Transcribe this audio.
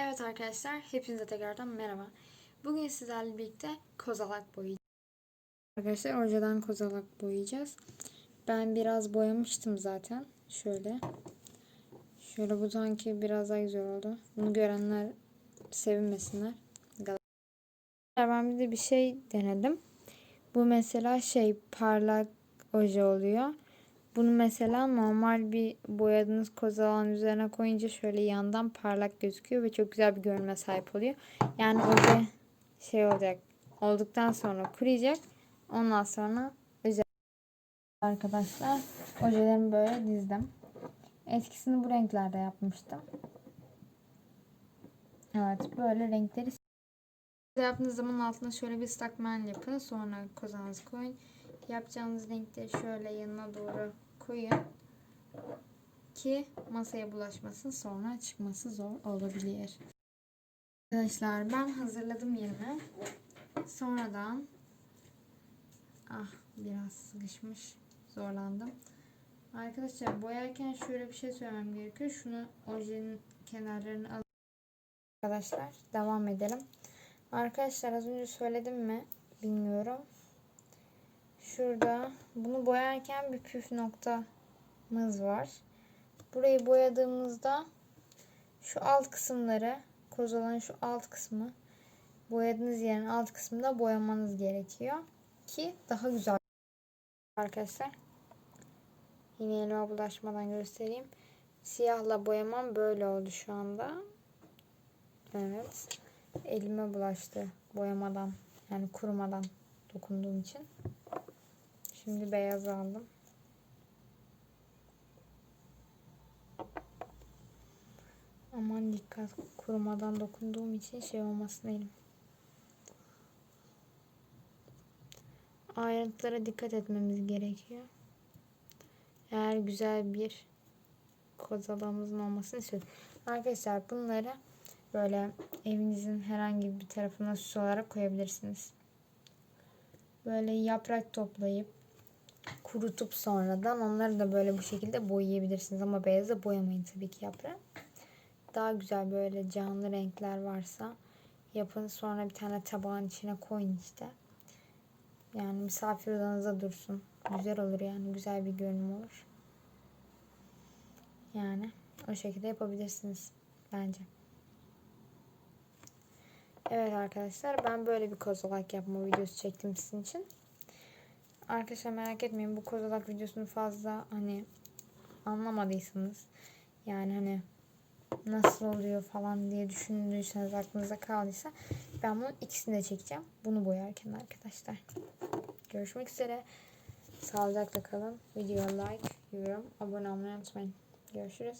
Evet arkadaşlar, hepinize tekrardan merhaba. Bugün sizlerle birlikte kozalak boyayacağız. Arkadaşlar önceden kozalak boyayacağız. Ben biraz boyamıştım zaten. Şöyle. Şöyle bu sanki biraz daha güzel oldu. Bunu görenler sevinmesinler. Ben bir de bir şey denedim. Bu mesela şey parlak oje oluyor. Bunu mesela normal bir boyadığınız kozalağın üzerine koyunca şöyle yandan parlak gözüküyor ve çok güzel bir görünme sahip oluyor. Yani oje şey olacak. Olduktan sonra kuruyacak. Ondan sonra özel arkadaşlar ojelerimi böyle dizdim. Etkisini bu renklerde yapmıştım. Evet böyle renkleri yaptığınız zaman altına şöyle bir ıslak yapın. Sonra kozanızı koyun. Yapacağınız renkleri şöyle yanına doğru koyun ki masaya bulaşmasın sonra çıkması zor olabilir. Arkadaşlar ben hazırladım yerimi. Sonradan ah biraz sıkışmış zorlandım. Arkadaşlar boyarken şöyle bir şey söylemem gerekiyor. Şunu ojenin kenarlarını al. Arkadaşlar devam edelim. Arkadaşlar az önce söyledim mi bilmiyorum. Şurada bunu boyarken bir püf noktamız var. Burayı boyadığımızda şu alt kısımları kozalan şu alt kısmı boyadığınız yerin alt kısmında boyamanız gerekiyor ki daha güzel arkadaşlar. Yine elime bulaşmadan göstereyim. Siyahla boyamam böyle oldu şu anda. Evet. Elime bulaştı boyamadan yani kurumadan dokunduğum için. Şimdi beyaz aldım. Aman dikkat kurumadan dokunduğum için şey olmasın elim. Ayrıntılara dikkat etmemiz gerekiyor. Eğer güzel bir kozalağımızın olmasını istiyoruz. Arkadaşlar bunları böyle evinizin herhangi bir tarafına süs olarak koyabilirsiniz. Böyle yaprak toplayıp kurutup sonradan onları da böyle bu şekilde boyayabilirsiniz. Ama beyazı boyamayın tabii ki yaprağı. Daha güzel böyle canlı renkler varsa yapın. Sonra bir tane tabağın içine koyun işte. Yani misafir odanıza dursun. Güzel olur yani. Güzel bir görünüm olur. Yani o şekilde yapabilirsiniz bence. Evet arkadaşlar ben böyle bir kozalak yapma videosu çektim sizin için. Arkadaşlar merak etmeyin bu kozalak videosunu fazla hani anlamadıysanız yani hani nasıl oluyor falan diye düşündüyseniz aklınıza kaldıysa ben bunun ikisini de çekeceğim. Bunu boyarken arkadaşlar. Görüşmek üzere. Sağlıcakla kalın. Videoya like, yorum, abone olmayı unutmayın. Görüşürüz.